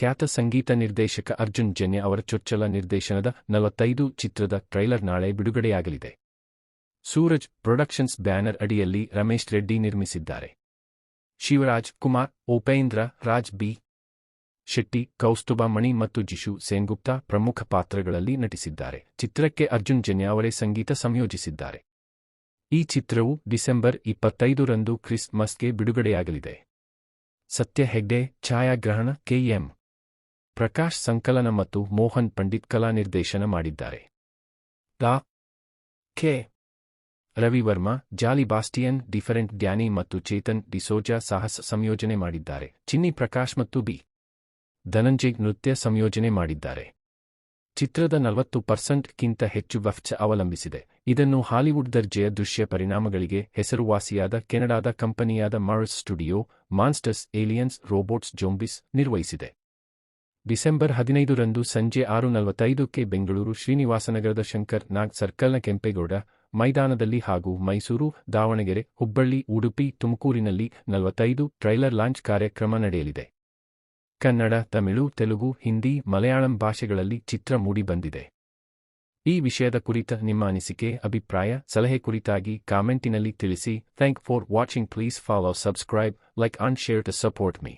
ಖ್ಯಾತ ಸಂಗೀತ ನಿರ್ದೇಶಕ ಅರ್ಜುನ್ ಜನ್ಯ ಅವರ ಚೊಚ್ಚಲ ನಿರ್ದೇಶನದ ನಲವತ್ತೈದು ಚಿತ್ರದ ಟ್ರೈಲರ್ ನಾಳೆ ಬಿಡುಗಡೆಯಾಗಲಿದೆ. ಸೂರಜ್ ಪ್ರೊಡಕ್ಷನ್ಸ್ ಬ್ಯಾನರ್ ಅಡಿಯಲ್ಲಿ ರಮೇಶ್ ರೆಡ್ಡಿ ನಿರ್ಮಿಸಿದ್ದಾರೆ. ಶಿವರಾಜ್ ಕುಮಾರ್, ಉಪೇಂದ್ರ, ರಾಜ್ ಬಿ. ಶೆಟ್ಟಿ, ಕೌಸ್ತುಭ ಮಣಿ ಮತ್ತು ಜಿಶು ಸೇನ್ಗುಪ್ತಾ ಪ್ರಮುಖ ಪಾತ್ರಗಳಲ್ಲಿ ನಟಿಸಿದ್ದಾರೆ. ಚಿತ್ರಕ್ಕೆ ಅರ್ಜುನ್ ಜನ್ಯ ಅವರೇ ಸಂಗೀತ ಸಂಯೋಜಿಸಿದ್ದಾರೆ. ಈ ಚಿತ್ರವು ಡಿಸೆಂಬರ್ ಇಪ್ಪತ್ತೈದರಂದು ಕ್ರಿಸ್ಮಸ್ಗೆ ಬಿಡುಗಡೆಯಾಗಲಿದೆ. ಸತ್ಯ ಹೆಗ್ಡೆ, ಛಾಯಾಗ್ರಹಣ ಕೆಎಂ ಪ್ರಕಾಶ್ ಸಂಕಲನ ಮತ್ತು ಮೋಹನ್ ಪಂಡಿತ್ ಕಲಾ ನಿರ್ದೇಶನ ಮಾಡಿದ್ದಾರೆ. ಡಾ K. Ravivarma, Jolly Bastian, different Danny ಮತ್ತು ಚೇತನ್ ಡಿಸೋಜಾ ಸಾಹಸ ಸಂಯೋಜನೆ ಮಾಡಿದ್ದಾರೆ. ಚಿನ್ನಿ ಪ್ರಕಾಶ್ ಮತ್ತು ಬಿ. ಧನಂಜಯ್ ನೃತ್ಯ ಸಂಯೋಜನೆ ಮಾಡಿದ್ದಾರೆ. ಚಿತ್ರದ ನಲವತ್ತು ಪರ್ಸೆಂಟ್ಗಿಂತ ಹೆಚ್ಚು ವಫ್ಚ ಅವಲಂಬಿಸಿದೆ. ಇದನ್ನು ಹಾಲಿವುಡ್ ದರ್ಜೆಯ ದೃಶ್ಯ ಪರಿಣಾಮಗಳಿಗೆ ಹೆಸರುವಾಸಿಯಾದ ಕೆನಡಾದ ಕಂಪನಿಯಾದ Mars studio, monsters, aliens, robots, zombies ನಿರ್ವಹಿಸಿದೆ. December ಹದಿನೈದರಂದು ಸಂಜೆ ಆರು ನಲವತ್ತೈದಕ್ಕೆ ಬೆಂಗಳೂರು ಶ್ರೀನಿವಾಸನಗರದ ಶಂಕರ್ ನಾಗ್ ಸರ್ಕಲ್ನ ಕೆಂಪೇಗೌಡ ಮೈದಾನದಲ್ಲಿ ಹಾಗೂ ಮೈಸೂರು, ದಾವಣಗೆರೆ, ಹುಬ್ಬಳ್ಳಿ, ಉಡುಪಿ, ತುಮಕೂರಿನಲ್ಲಿ ನಲವತ್ತೈದು ಟ್ರೈಲರ್ ಲಾಂಚ್ ಕಾರ್ಯಕ್ರಮ ನಡೆಯಲಿದೆ. ಕನ್ನಡ, ತಮಿಳು, ತೆಲುಗು, ಹಿಂದಿ, ಮಲಯಾಳಂ ಭಾಷೆಗಳಲ್ಲಿ ಚಿತ್ರ ಮೂಡಿಬಂದಿದೆ ಈ ವಿಷಯದ ಕುರಿತ ನಿಮ್ಮ ಅನಿಸಿಕೆ, ಅಭಿಪ್ರಾಯ, ಸಲಹೆ ಕುರಿತಾಗಿ ಕಾಮೆಂಟಿನಲ್ಲಿ ತಿಳಿಸಿ. Thank for watching. Please follow, subscribe, like and share to support me.